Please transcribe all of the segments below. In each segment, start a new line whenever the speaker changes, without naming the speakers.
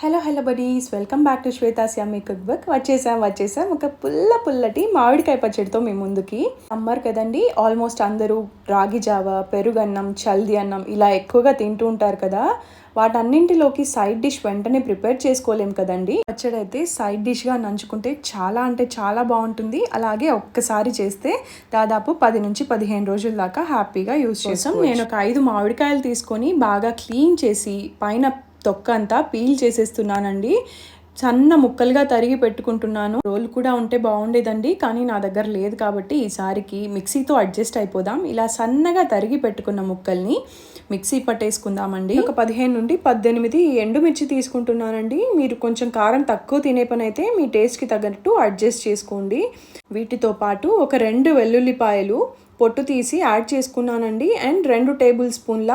Hello hello buddies welcome back to Shweta's yummy cookbook వచ్చేసాం వచ్చేసాం. ఒక పుల్ల పుల్లటి మామిడికాయ పచ్చడితో మీ ముందుకి. సమ్మర్ కదండి. ఆల్మోస్ట్ అందరూ రాగి జావ పెరుగన్నం చల్ది అన్నం ఇలా ఎక్కువగా తింటూ ఉంటారు కదా. వాటన్నింటిలోకి సైడ్ డిష్ వెంటనే ప్రిపేర్ చేసుకోలేం కదండి. పచ్చడి అయితే సైడ్ డిష్గా నంచుకుంటే చాలా అంటే చాలా బాగుంటుంది. అలాగే ఒక్కసారి చేస్తే దాదాపు పది నుంచి పదిహేను రోజుల దాకా హ్యాపీగా యూజ్ చేసాం నేను ఒక ఐదు మామిడికాయలు తీసుకొని బాగా క్లీన్ చేసి పైన తొక్క అంతా పీల్ చేసేస్తున్నానండి. సన్న ముక్కలుగా తరిగి పెట్టుకుంటున్నాను. రోల్ కూడా ఉంటే బాగుండేదండి కానీ నా దగ్గర లేదు కాబట్టి ఈసారికి మిక్సీతో అడ్జస్ట్ అయిపోదాం. ఇలా సన్నగా తరిగి పెట్టుకున్న ముక్కల్ని మిక్సీ పట్టేసుకుందామండి. ఒక పదిహేను నుండి పద్దెనిమిది ఎండుమిర్చి తీసుకుంటున్నానండి. మీరు కొంచెం కారం తక్కువ తినే పని అయితే మీ టేస్ట్కి తగ్గట్టు అడ్జస్ట్ చేసుకోండి. వీటితో పాటు ఒక రెండు వెల్లుల్లిపాయలు పొట్టు తీసి యాడ్ చేసుకున్నానండి. అండ్ రెండు టేబుల్ స్పూన్ల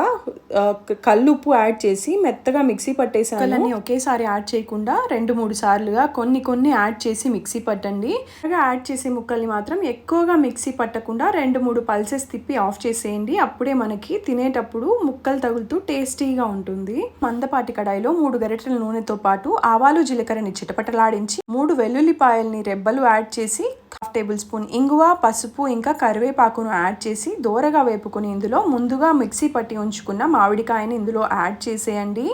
కల్లుప్పు యాడ్ చేసి మెత్తగా మిక్సీ పట్టేసాను ఒకేసారి యాడ్ చేయకుండా రెండు మూడు సార్లుగా కొన్ని కొన్ని యాడ్ చేసి మిక్సీ పట్టండి. యాడ్ చేసే ముక్కల్ని మాత్రం ఎక్కువగా మిక్సీ పట్టకుండా రెండు మూడు పల్సెస్ తిప్పి ఆఫ్ చేసేయండి. అప్పుడే మనకి తినేటప్పుడు ముక్కలు తగులుతూ టేస్టీగా ఉంటుంది. మందపాటి కడాయిలో మూడు గరిటెల నూనెతో పాటు ఆవాలు జీలకర్రని చిటపటలాడించి మూడు వెల్లుల్లిపాయల్ని రెబ్బలు యాడ్ చేసి హాఫ్ టేబుల్ స్పూన్ ఇంగువ పసుపు ఇంకా కరివేపాకును యాడ్ చేసి దోరగా వేపుకుని ఇందులో ముందుగా మిక్సీ పట్టి ఉంచుకున్న మామిడికాయని ఇందులో యాడ్ చేసేయండి.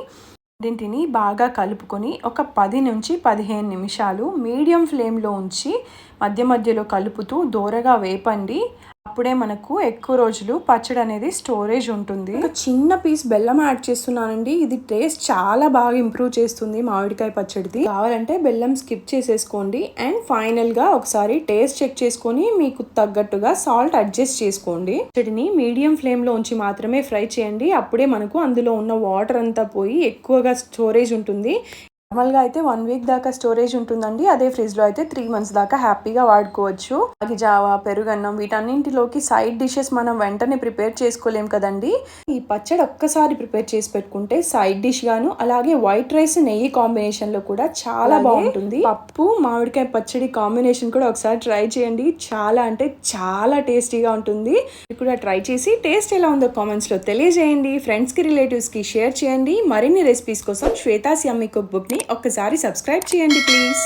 రెండింటిని బాగా కలుపుకొని ఒక పది నుంచి పదిహేను నిమిషాలు మీడియం ఫ్లేమ్లో ఉంచి మధ్య మధ్యలో కలుపుతూ దోరగా వేపండి. అప్పుడే మనకు ఎక్కువ రోజులు పచ్చడి అనేది స్టోరేజ్ ఉంటుంది. ఒక చిన్న పీస్ బెల్లం యాడ్ చేస్తున్నానండి. ఇది టేస్ట్ చాలా బాగా ఇంప్రూవ్ చేస్తుంది మామిడికాయ పచ్చడిది. కావాలంటే బెల్లం స్కిప్ చేసేసుకోండి. అండ్ ఫైనల్గా ఒకసారి టేస్ట్ చెక్ చేసుకొని మీకు తగ్గట్టుగా సాల్ట్ అడ్జస్ట్ చేసుకోండి. పచ్చడిని మీడియం ఫ్లేమ్లో ఉంచి మాత్రమే ఫ్రై చేయండి. అప్పుడే మనకు అందులో ఉన్న వాటర్ అంతా పోయి ఎక్కువగా స్టోరేజ్ ఉంటుంది. నార్మల్గా అయితే వన్ వీక్ దాకా స్టోరేజ్ ఉంటుందండి. అదే ఫ్రిడ్జ్లో అయితే త్రీ మంత్స్ దాకా హ్యాపీగా వాడుకోవచ్చు. రాగి జావా పెరుగన్నం వీటన్నింటిలోకి సైడ్ డిషెస్ మనం వెంటనే ప్రిపేర్ చేసుకోలేం కదండి. ఈ పచ్చడి ఒక్కసారి ప్రిపేర్ చేసి పెట్టుకుంటే సైడ్ డిష్ గాను అలాగే వైట్ రైస్ నెయ్యి కాంబినేషన్లో కూడా చాలా బాగుంటుంది. పప్పు మామిడికాయ పచ్చడి కాంబినేషన్ కూడా ఒకసారి ట్రై చేయండి. చాలా అంటే చాలా టేస్టీగా ఉంటుంది. కూడా ట్రై చేసి టేస్ట్ ఎలా ఉందో కామెంట్స్లో తెలియజేయండి. ఫ్రెండ్స్కి రిలేటివ్స్కి షేర్ చేయండి. మరిన్ని రెసిపీస్ కోసం శ్వేతాస్ యమ్మీ కుక్ బుక్ ని ఒక్కసారి సబ్స్క్రైబ్ చేయండి ప్లీజ్